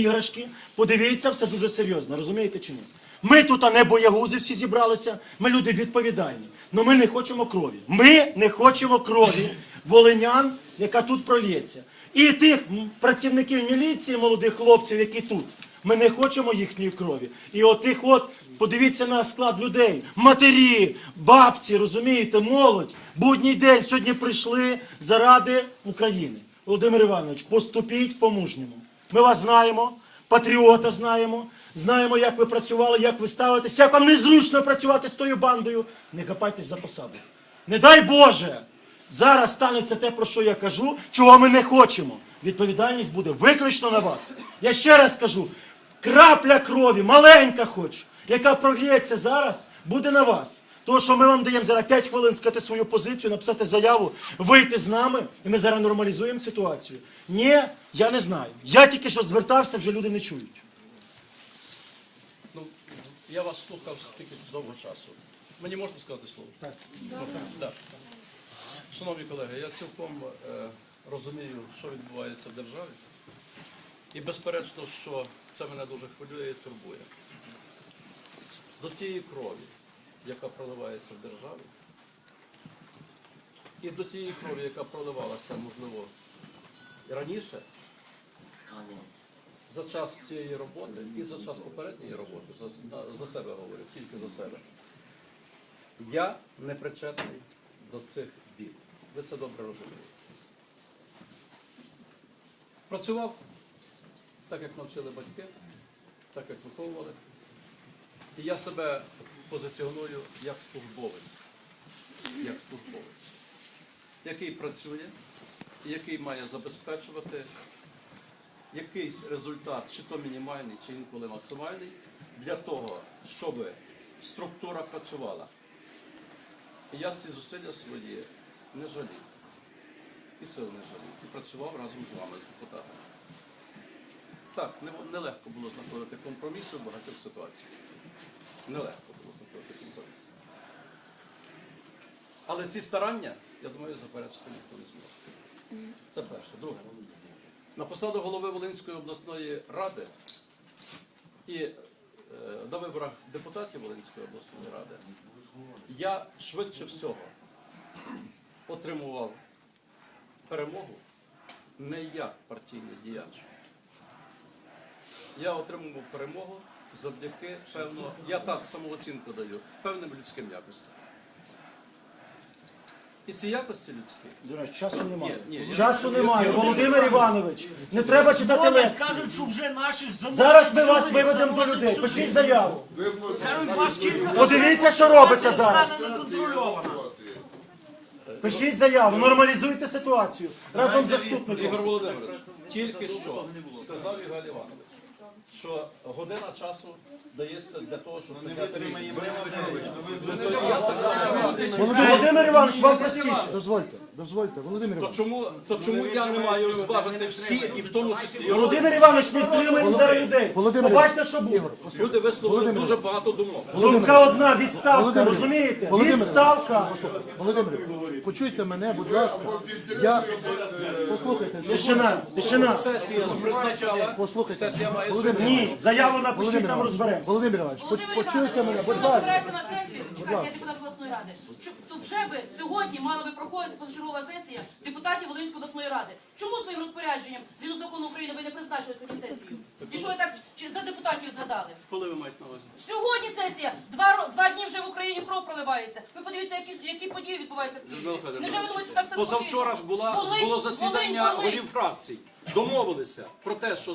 іграшки. Подивіться, все дуже серйозно, розумієте чи ні? Ми тут а не боягузи всі зібралися, ми люди відповідальні. але ми не хочемо крові. Ми не хочемо крові волинян, яка тут пролється. І тих працівників міліції, молодих хлопців, які тут. Ми не хочемо їхньої крові. І отих от, подивіться на склад людей, матері, бабці, розумієте, молодь, будній день сьогодні прийшли заради України. Володимир Іванович, поступіть по-мужньому. Ми вас знаємо, патріота знаємо, знаємо, як ви працювали, як ви ставитесь, як вам незручно працювати з тою бандою. Не хапайтесь за посаду. Не дай Боже! Зараз станеться те, про що я кажу, чого ми не хочемо. Відповідальність буде виключно на вас. Я ще раз кажу: крапля крові, маленька хоч, яка прогріється зараз, буде на вас. Тому що ми вам даємо зараз 5 хвилин сказати свою позицію, написати заяву, вийти з нами, і ми зараз нормалізуємо ситуацію. Ні, я не знаю. Я тільки що звертався, вже люди не чують. Ну, я вас слухав стільки довго часу. Мені можна сказати слово? Так. Так. Шановні колеги, я цілком е, розумію, що відбувається в державі. І безперечно, що це мене дуже хвилює і турбує. До тієї крові, яка проливається в державі, і до тієї крові, яка проливалася, можливо, раніше, за час цієї роботи і за час попередньої роботи, за, за себе говорю, тільки за себе. Я не причетний до цих бід. Ви це добре розумієте. Працював так, як навчили батьки, так, як виховували. І я себе позиціоную як службовець. Як службовець, який працює, який має забезпечувати якийсь результат, чи то мінімальний, чи інколи максимальний, для того, щоб структура працювала. І я ці зусилля свої не жалів. І сил не жалів. І працював разом з вами, з депутатами. Так, не- нелегко було знаходити компроміси в багатьох ситуаціях. Нелегко було знаходити компроміси. Але ці старання, я думаю, заперечити ніхто не зможе. Це перше. Друге. На посаду голови Волинської обласної ради і е, на виборах депутатів Волинської обласної ради я швидше всього отримував перемогу не як партійний діяч. Я отримував перемогу завдяки певно, я так самооцінку даю, певним людським якостям. І ці якості людські До часу немає. Ні, ні, часу я- немає. я- Володимир Іванович, не треба читати Вони лекції. кажуть, що вже наших заносять Зараз ми вас виведемо до людей. Пишіть заяву. Подивіться, що робиться зараз. Пишіть заяву, нормалізуйте ситуацію разом з заступником. Ігор Володимирович, тільки що сказав Ігор Іванович, що година часу дається для того, щоб прийняти рішення. Володимир Іванович, вам простіше. Дозвольте, дозвольте, Володимир То Іванович. чому, то чому я не маю зважити всі, і в тому числі і? Володимир Іванович, ми втримуємо зараз людей. Володимир Побачите, що буде. Люди висловили Володимир. дуже багато думок. Думка одна, відставка, Володимир. розумієте? Володимир. Відставка. Володимир, почуйте мене, будь ласка. Я послухайте, Тишина, тишина. Сесія ж призначала, послухайте. сесія має Володимир, Ні, заяву напишіть, Володимир там Іванович, розберемося. Володимир Іванович, Володимир почуйте мене, Іванович, будь якщо ви ласка. збираєтеся на сесію, чекайте, я депутат обласної ради, що- то вже би сьогодні мала би проходити позачергова сесія депутатів Волинської обласної ради. Чому своїм розпорядженням згідно закону України ви не призначили сьогодні сесію? І що ви так за депутатів згадали? Коли ви маєте на увазі? Сьогодні сесія, два, два дні вже в Україні кров проливається. Ви подивіться, які, які події відбуваються Невже ви думаєте, що так все Позавчора ж була, Волинь- було засідання голів фракцій. Домовилися про те, що